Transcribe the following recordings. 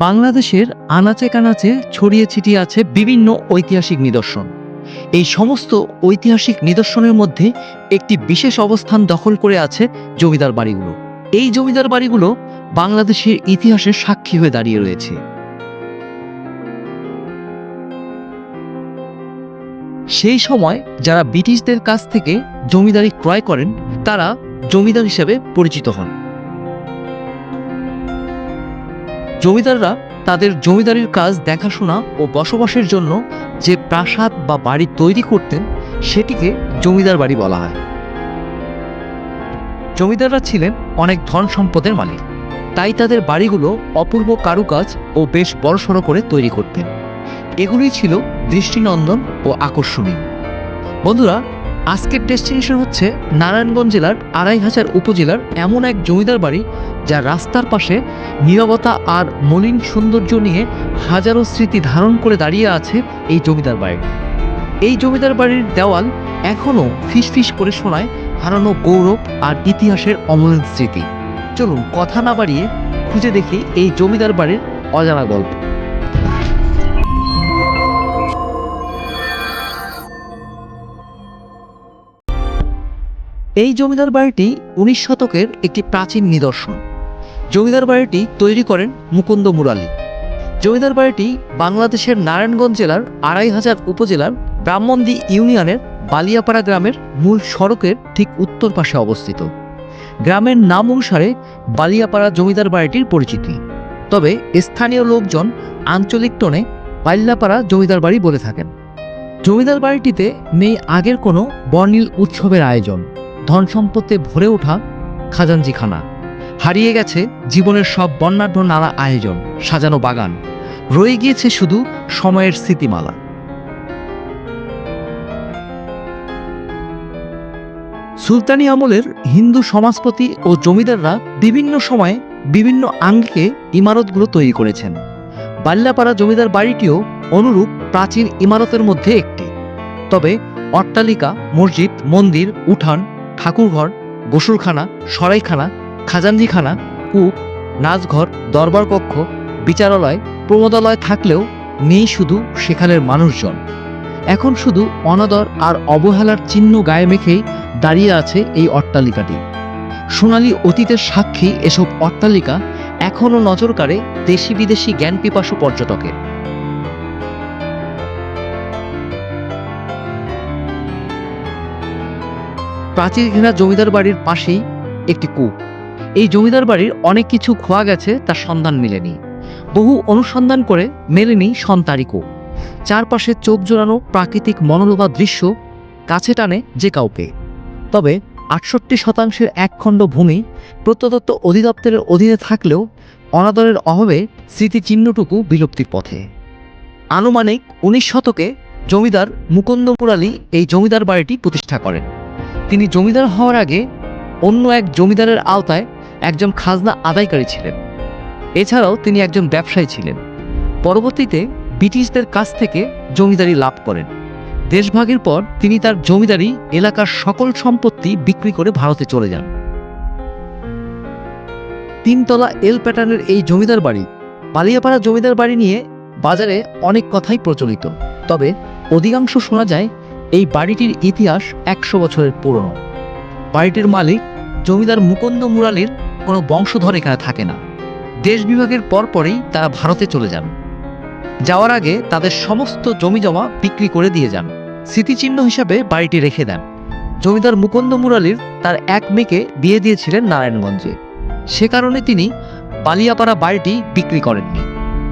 বাংলাদেশের আনাচে কানাচে, ছড়িয়ে ছিটিয়ে আছে বিভিন্ন ঐতিহাসিক নিদর্শন। এই সমস্ত ঐতিহাসিক নিদর্শনের মধ্যে একটি বিশেষ অবস্থান দখল করে আছে জমিদার বাড়িগুলো। এই জমিদার বাড়িগুলো বাংলাদেশের ইতিহাসের সাক্ষী হয়ে দাঁড়িয়ে রয়েছে। সেই সময় যারা ব্রিটিশদের কাছ থেকে জমিদারি ক্রয় করেন, তারা জমিদার হিসেবে পরিচিত হন। জমিদাররা তাদের জমিদারির কাজ দেখাশোনা ও বসবাসের জন্য যে প্রাসাদ বা বাড়ি তৈরি করতেন, সেটিকে জমিদার বাড়ি বলা হয়। জমিদাররা ছিলেন অনেক ধন সম্পদের মালিক। তাই তাদের বাড়িগুলো অপূর্ব কারুকাজ ও বেশ বড়সড় করে তৈরি করতেন। এগুলোই ছিল দৃষ্টিনন্দন ও আকর্ষণীয়। বন্ধুরা, আজকের ডেস্টিনেশন হচ্ছে নারায়ণগঞ্জ জেলার আড়াই হাজার উপজেলার এমন এক জমিদার বাড়ি যা রাস্তার পাশে নীরবতা আর মলিন সৌন্দর্য নিয়ে হাজারো স্মৃতি ধারণ করে দাঁড়িয়ে আছে এই জমিদার বাড়ি। এই জমিদার বাড়ির দেওয়াল এখনও ফিসফিস করে শোনায় হারানো গৌরব আর ইতিহাসের অমলিন স্মৃতি। চলুন কথা না বাড়িয়ে খুঁজে দেখি এই জমিদার বাড়ির অজানা গল্প। এই জমিদার বাড়িটি উনিশ শতকের একটি প্রাচীন নিদর্শন। জমিদার বাড়িটি তৈরি করেন মুকুন্দ মুরালি। জমিদার বাড়িটি বাংলাদেশের নারায়ণগঞ্জ জেলার আড়াই হাজার উপজেলার ব্রাহ্মণদি ইউনিয়নের বালিয়াপাড়া গ্রামের মূল সড়কের ঠিক উত্তর পাশে অবস্থিত। গ্রামের নাম অনুসারে বালিয়াপাড়া জমিদার বাড়িটির পরিচিতি। তবে স্থানীয় লোকজন আঞ্চলিক টোনে বাল্যাপাড়া জমিদার বাড়ি বলে থাকেন। জমিদার বাড়িটিতে নেই আগের কোনো বর্ণিল উৎসবের আয়োজন। ধন সম্পত্তি ভরে ওঠা খাজাঞ্জিখানা হারিয়ে গেছে জীবনের সব বর্ণাঢ্য নানা আয়োজন, সাজানো বাগান। রয়ে গিয়েছে শুধু সময়ের স্মৃতিমালা। সুলতানি আমলের হিন্দু সমাজপতি ও জমিদাররা বিভিন্ন সময়ে বিভিন্ন আঙ্গিকে ইমারতগুলো তৈরি করেছেন। বাল্যাপাড়া জমিদার বাড়িটিও অনুরূপ প্রাচীন ইমারতের মধ্যে একটি। তবে অট্টালিকা, মসজিদ, মন্দির, উঠান, ঠাকুরঘর, গোসলখানা, সরাইখানা খাজানজিখানা কূপ নাচঘর দরবার কক্ষ, বিচারালয়, প্রমোদালয় থাকলেও নেই শুধু সেখানের মানুষজন। এখন শুধু অনাদর আর অবহেলার চিহ্ন গায়ে মেখেই দাঁড়িয়ে আছে এই অট্টালিকাটি। সোনালী অতীতের সাক্ষী এসব অট্টালিকা এখনও নজর কাড়ে দেশি বিদেশি জ্ঞান পিপাসু পর্যটকের। প্রাচীর ঘেরা জমিদার বাড়ির পাশেই একটি কূপ। এই জমিদার বাড়ির অনেক কিছু খোয়া গেছে, তার সন্ধান মেলেনি। বহু অনুসন্ধান করে মেলেনি সন্তারি কূপ। চারপাশে চোখ জোড়ানো প্রাকৃতিক মনোলোভা দৃশ্য কাছে টানে যে কাউকে। তবে আটষট্টি শতাংশের এক খণ্ড ভূমি প্রত্নতত্ত্ব অধিদপ্তরের অধীনে থাকলেও অনাদরের অভাবে স্মৃতিচিহ্নটুকু বিলুপ্তির পথে। আনুমানিক উনিশ শতকে জমিদার মুকুন্দ মুরালি এই জমিদার বাড়িটি প্রতিষ্ঠা করেন। তিনি জমিদার হওয়ার আগে অন্য এক জমিদারের আওতায় একজন খাজনা আদায়কারী ছিলেন। এছাড়াও তিনি একজন ব্যবসায়ী ছিলেন। পরবর্তীতে ব্রিটিশদের কাছ থেকে জমিদারি লাভ করেন। দেশভাগের পর তিনি তার জমিদারি এলাকার সকল সম্পত্তি বিক্রি করে ভারতে চলে যান। তিনতলা এল প্যাটার্নের এই জমিদার বাড়ি, বালিয়াপাড়া জমিদার বাড়ি নিয়ে বাজারে অনেক কথাই প্রচলিত। তবে অধিকাংশ শোনা যায়, এই বাড়িটির ইতিহাস একশো বছরের পুরনো। বাড়িটির মালিক জমিদার মুকুন্দ মুরালির কোনো বংশধর এখানে থাকে না। দেশ বিভাগের পরপরই তারা ভারতে চলে যান। যাওয়ার আগে তাদের সমস্ত জমি জমা বিক্রি করে দিয়ে যান। স্মৃতিচিহ্ন হিসাবে বাড়িটি রেখে দেন। জমিদার মুকুন্দ মুরালির তার এক মেয়েকে বিয়ে দিয়েছিলেন নারায়ণগঞ্জে। সে কারণে তিনি বালিয়াপাড়া বাড়িটি বিক্রি করেননি।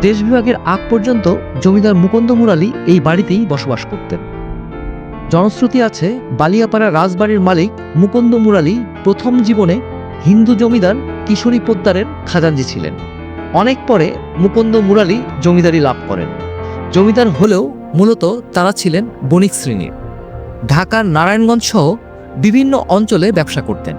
দেশ বিভাগের আগ পর্যন্ত জমিদার মুকুন্দ মুরালি এই বাড়িতেই বসবাস করতেন। জনশ্রুতি আছে, বালিয়াপাড়া রাজবাড়ির মালিক মুকুন্দ মুরালি প্রথম জীবনে হিন্দু জমিদার কিশোরী পোদ্দারের খাজাঞ্জি ছিলেন। অনেক পরে মুকুন্দ মুরালি জমিদারি লাভ করেন। জমিদার হলেও মূলত তারা ছিলেন বণিক শ্রেণির। ঢাকার নারায়ণগঞ্জ সহ বিভিন্ন অঞ্চলে ব্যবসা করতেন।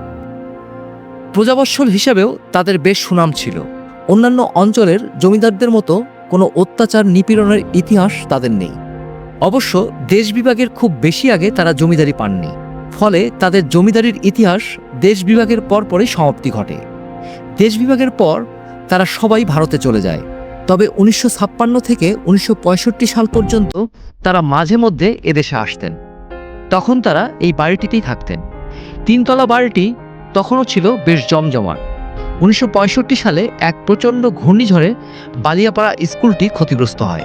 প্রজাবৎসল হিসাবেও তাদের বেশ সুনাম ছিল। অন্যান্য অঞ্চলের জমিদারদের মতো কোনো অত্যাচার নিপীড়নের ইতিহাস তাদের নেই। অবশ্য দেশ বিভাগের খুব বেশি আগে তারা জমিদারি পাননি। ফলে তাদের জমিদারির ইতিহাস দেশ বিভাগের পর পরপরই সমাপ্তি ঘটে। দেশ বিভাগের পর তারা সবাই ভারতে চলে যায়। তবে উনিশশো ছাপ্পান্ন থেকে উনিশশো পঁয়ষট্টি সাল পর্যন্ত তারা মাঝে মধ্যে এদেশে আসতেন। তখন তারা এই বাড়িটিতেই থাকতেন। তিনতলা বাড়িটি তখনও ছিল বেশ জমজমাট। উনিশশো পঁয়ষট্টি সালে এক প্রচণ্ড ঘূর্ণিঝড়ে বালিয়াপাড়া স্কুলটি ক্ষতিগ্রস্ত হয়।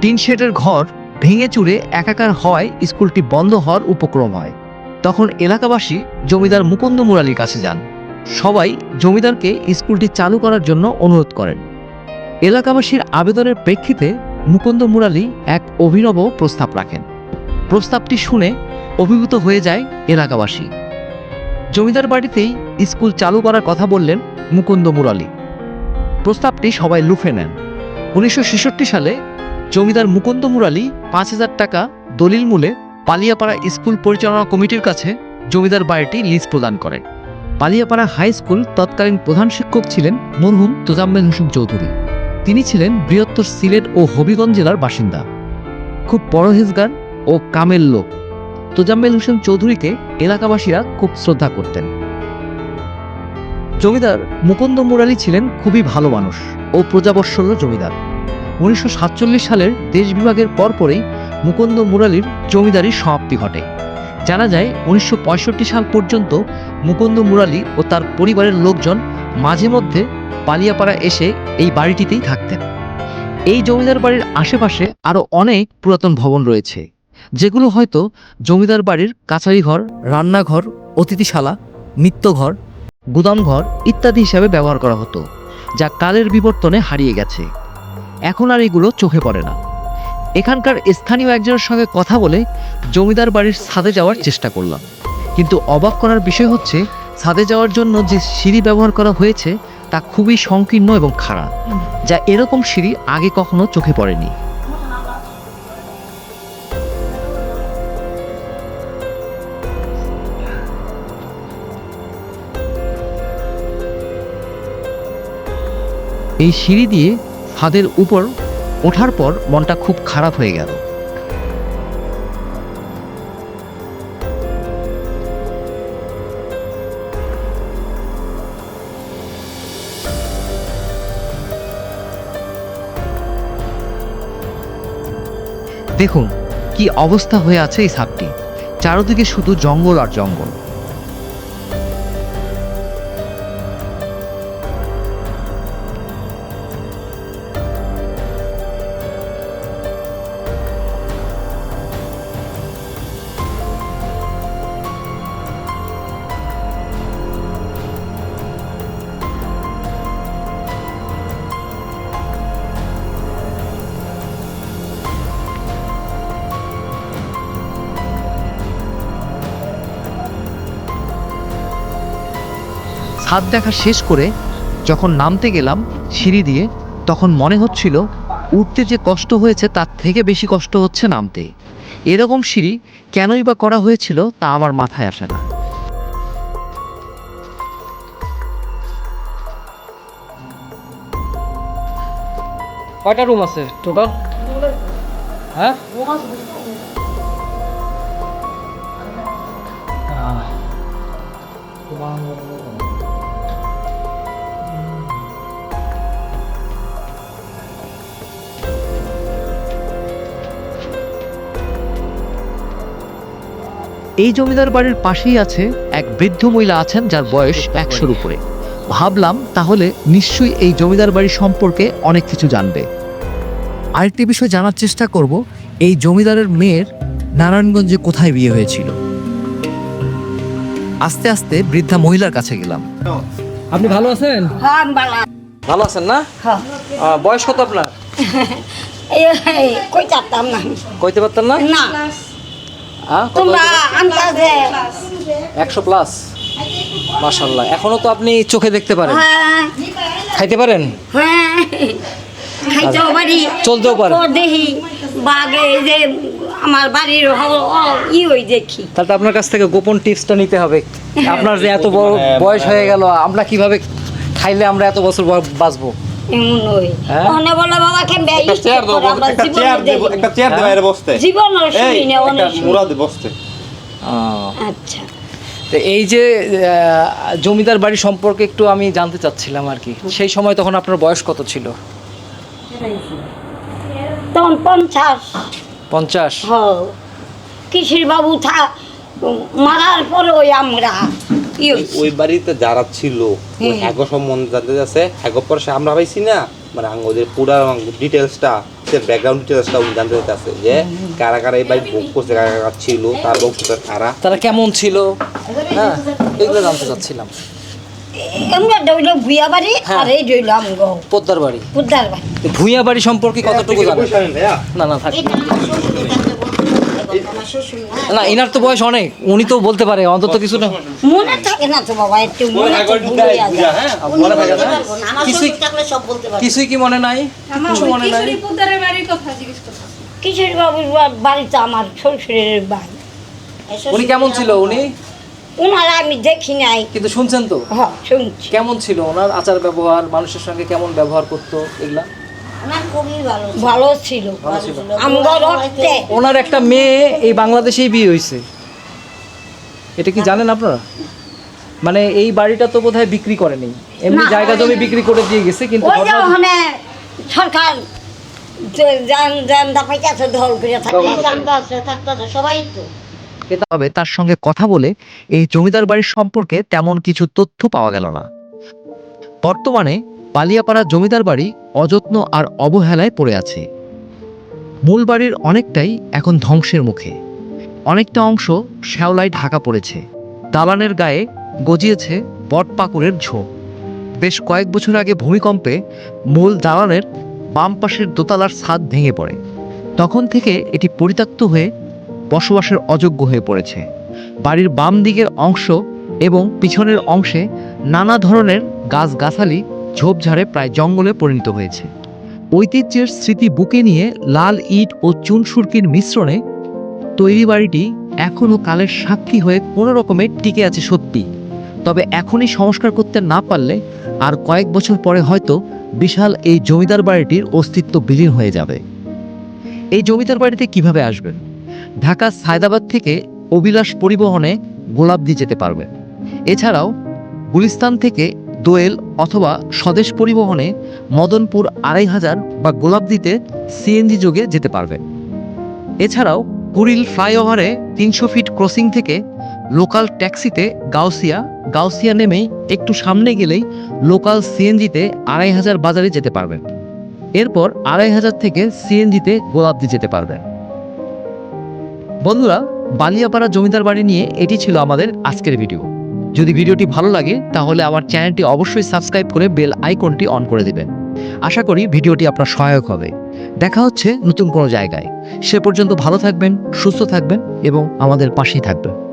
টিন শেডের ঘর ভেঙে চুরে একাকার হওয়ায় স্কুলটি বন্ধ হওয়ার উপক্রম হয়। তখন এলাকাবাসী জমিদার মুকুন্দ মুরালির কাছে যান। সবাই জমিদারকে স্কুলটি চালু করার জন্য অনুরোধ করেন। এলাকাবাসীর আবেদনের প্রেক্ষিতে মুকুন্দ মুরালি এক অভিনব প্রস্তাব রাখেন। প্রস্তাবটি শুনে অভিভূত হয়ে যায় এলাকাবাসী। জমিদার বাড়িতেই স্কুল চালু করার কথা বললেন মুকুন্দ মুরালি। প্রস্তাবটি সবাই লুফে নেন। উনিশশো ছেষট্টি সালে জমিদার মুকুন্দ মুরালি পাঁচ হাজার টাকা দলিল মূলে পালিয়াপাড়া স্কুল পরিচালনা কমিটির কাছে জমিদার বাড়িটি লিজ প্রদান করেন। পালিয়াপাড়া হাই স্কুল তৎকালীন প্রধান শিক্ষক ছিলেন মরহুম তোজাম্মেল হোসেন চৌধুরী। তিনি ছিলেন বৃহত্তর সিলেট ও হবিগঞ্জ জেলার বাসিন্দা। খুব পরহেজগার ও কামেল লোক। তোজাম্মেল হোসেন চৌধুরীকে এলাকাবাসীরা খুব শ্রদ্ধা করতেন। জমিদার মুকুন্দ মুরালি ছিলেন খুবই ভালো মানুষ ও প্রজাবৎসল্য জমিদার। উনিশশো সাতচল্লিশ সালের দেশ বিভাগের পরপরই মুকুন্দ মুরালির জমিদারির সমাপ্তি ঘটে। জানা যায়, উনিশশো পঁয়ষট্টি সাল পর্যন্ত মুকুন্দ মুরালি ও তার পরিবারের লোকজন মাঝে মধ্যে পালিয়াপাড়া এসে এই বাড়িটিতেই থাকতেন। এই জমিদার বাড়ির আশেপাশে আরও অনেক পুরাতন ভবন রয়েছে, যেগুলো হয়তো জমিদার বাড়ির কাছারি ঘর রান্নাঘর, অতিথিশালা, নিত্যঘর, গুদামঘর ইত্যাদি হিসাবে ব্যবহার করা হতো, যা কালের বিবর্তনে হারিয়ে গেছে। এখন আর এগুলো চোখে পড়ে না। এখানকার স্থানীয় একজনের সঙ্গে কথা বলে জমিদার বাড়ির ছাদে যাওয়ার চেষ্টা করলাম। কিন্তু অবাক করার বিষয় হচ্ছে, ছাদে যাওয়ার জন্য যে সিঁড়ি ব্যবহার করা হয়েছে, তা খুবই সংকীর্ণ এবং খারাপ যা এরকম সিঁড়ি আগে কখনো চোখে পড়েনি। এই সিঁড়ি দিয়ে ছাদের উপর ওঠার পর মনটা খুব খারাপ হয়ে গেল। দেখুন, কি অবস্থা হয়ে আছে এই সাপটি। চারদিকে শুধু জঙ্গল আর জঙ্গল। ছাদ দেখা শেষ করে যখন নামতে গেলাম সিঁড়ি দিয়ে, তখন মনে হচ্ছিল উঠতে যে কষ্ট হয়েছে তার থেকে বেশি কষ্ট হচ্ছে নামতে। এরকম সিঁড়ি কেনই বা করা হয়েছিল তা আমার মাথায় আসে না। কয়টা রুম আছে টোটাল হ্যাঁ। এই জমিদার বাড়ির পাশেই আছে এক বৃদ্ধ মহিলা আছেন যার বয়স একশোর উপরে। ভাবলাম তাহলে নিশ্চয়ই এই জমিদার বাড়ি সম্পর্কে অনেক কিছু জানবে। আরেকটি বিষয় জানার চেষ্টা করব এই জমিদারের মেয়ের নারায়ণগঞ্জে কোথায় বিয়ে হয়েছিল? আস্তে আস্তে বৃদ্ধা মহিলার কাছে গেলাম। আপনি ভালো আছেন? হ্যাঁ ভালো আছেন না? হ্যাঁ। বয়স কত আপনার? এই এই, কই চাপতাম না কইতে পারতেন না না হ্যাঁ কত তোমরা আন্দাজে একশো প্লাস। মাশাল্লাহ। এখনও তো আপনি চোখে দেখতে পারেন। হ্যাঁ। খাইতে পারেন? হ্যাঁ। খাইতেও পারি। চলতেও পারেন। দেখি। বাগে যে আমার বাড়ির ই ওই দেখি। তাহলে তো আপনার কাছ থেকে গোপন টিপসটা নিতে হবে। আপনার যে এত বড় বয়স হয়ে গেল আমরা কীভাবে খাইলে আমরা এত বছর বাঁচবো? এমন ওই? অনে বলে বাবা কেমবে একটা চেয়ার দাও একটা চেয়ার দেবো একটা চেয়ার দেবো এর বসতে। জীবন এই শুনি না একটা অনেক শুনি। বসতে। আচ্ছা। এই যে জমিদার বাড়ি সম্পর্কে একটু আমি জানতে চাচ্ছিলাম আর কি। সেই সময় তখন আপনার বয়স কত ছিল? তখন পঞ্চাশ। কিশোর বাবু থা মারার পরে ওই আমরা। ওই বাড়িতে যারা ছিল ওই হ্যাগো সম্বন্ধে জানতে যাচ্ছে হ্যাগো পরে সে আমরা পাইছি না। মানে ওদের পুরা ডিটেলসটা সে ব্যাকগ্রাউন্ড ডিটেলসটা উনি জানতে চাচ্ছে যে কারা কারা এই বাড়ি বুক করছে কারা কারা ছিল তার বংশটা কারা? তারা কেমন ছিল? হ্যাঁ এগুলো জানতে চাচ্ছিলাম। আমরা দইল ভুয়া বাড়ি হ্যাঁ। আর এই দইল আমগো পোদ্দার বাড়ি। পুদ্দার বাড়ি। তো বাড়ি সম্পর্কে কতটুকু জানেন? না না থাক এটা আমার শ্বশুর কাছে বলতে পারব, আমার শ্বশুর না। না ইনার তো বয়স অনেক। উনি তো বলতে পারে অন্তত কিছু না। মনে থাকে না তো বাবা একটু মনে তো। হ্যাঁ? মনে থাকে না। কিছুই- শ্বশুর থাকলে সব বলতে পারব। কিছুই কি মনে নাই? কিছু মনে নাই? কিশোরী পুত্রের বাড়ির কথা জিজ্ঞেস করতে কিশোর বাবুর বা- বাড়িতে আমার শ্বশুরের বাড়ি। উনি কেমন ছিল উনি? ওনারা আমি দেখি নাই। কিন্তু শুনছেন তো? হ্যাঁ শুনছি। কেমন ছিল ওনার আচার ব্যবহার মানুষের সঙ্গে কেমন ব্যবহার করতো এগুলা? ভালো ছিল। ওনার একটা মেয়ে এই বাংলাদেশেই বিয়ে হয়েছে। এটা কি জানেন আপনারা? মানে এই বাড়িটা তো বোধহয় বিক্রি করেনি। এমনি জায়গা জমি বিক্রি করে দিয়ে গেছে কিন্তু সরকার তবে তার সঙ্গে কথা বলে এই জমিদার বাড়ির সম্পর্কে তেমন কিছু তথ্য পাওয়া গেল না। বর্তমানে পালিয়াপাড়া জমিদার বাড়ি অযত্ন আর অবহেলায় পড়ে আছে। মূল বাড়ির অনেকটাই এখন ধ্বংসের মুখে। অনেকটা অংশ শ্যাওলায় ঢাকা পড়েছে। দালানের গায়ে গজিয়েছে বটপাকুড়ের ঝোপ। বেশ কয়েক বছর আগে ভূমিকম্পে মূল দালানের বাম পাশের দোতলার ছাদ ভেঙে পড়ে। তখন থেকে এটি পরিত্যক্ত হয়ে বসবাসের অযোগ্য হয়ে পড়েছে। বাড়ির বাম দিকের অংশ এবং পিছনের অংশে নানা ধরনের গাছগাছালি ঝোপঝাড়ে প্রায় জঙ্গলে পরিণত হয়েছে। ঐতিহ্যের স্মৃতি বুকে নিয়ে লাল ইট ও চুনসুরকির মিশ্রণে তৈরি বাড়িটি এখনও কালের সাক্ষী হয়ে কোনো রকমে টিকে আছে সত্যি। তবে এখনই সংস্কার করতে না পারলে আর কয়েক বছর পরে হয়তো বিশাল এই জমিদার বাড়িটির অস্তিত্ব বিলীন হয়ে যাবে। এই জমিদার বাড়িতে কীভাবে আসবেন? ঢাকা সায়দাবাদ থেকে অবিলাস পরিবহনে গোলাপদি যেতে পারবে এছাড়াও গুলিস্তান থেকে দোয়েল অথবা স্বদেশ পরিবহনে মদনপুর আড়াই হাজার বা গোলাপদিতে সিএনজি যোগে যেতে পারবে। এছাড়াও কুড়িল ফ্লাইওভারে তিনশো ফিট ক্রসিং থেকে লোকাল ট্যাক্সিতে গাউসিয়া গাউসিয়া নেমেই একটু সামনে গেলেই লোকাল সিএনজিতে আড়াই হাজার বাজারে যেতে পারবেন এরপর আড়াই হাজার থেকে সিএনজিতে গোলাপদি যেতে পারবেন বন্ধুরা, বালিয়াপাড়া জমিদার বাড়ি নিয়ে এটি ছিল আমাদের আজকের ভিডিও। যদি ভিডিওটি ভালো লাগে, তাহলে আমার চ্যানেলটি অবশ্যই সাবস্ক্রাইব করে বেল আইকনটি অন করে দেবেন। আশা করি ভিডিওটি আপনার সহায়ক হবে। দেখা হচ্ছে নতুন কোনো জায়গায়। সে পর্যন্ত ভালো থাকবেন, সুস্থ থাকবেন এবং আমাদের পাশেই থাকবেন।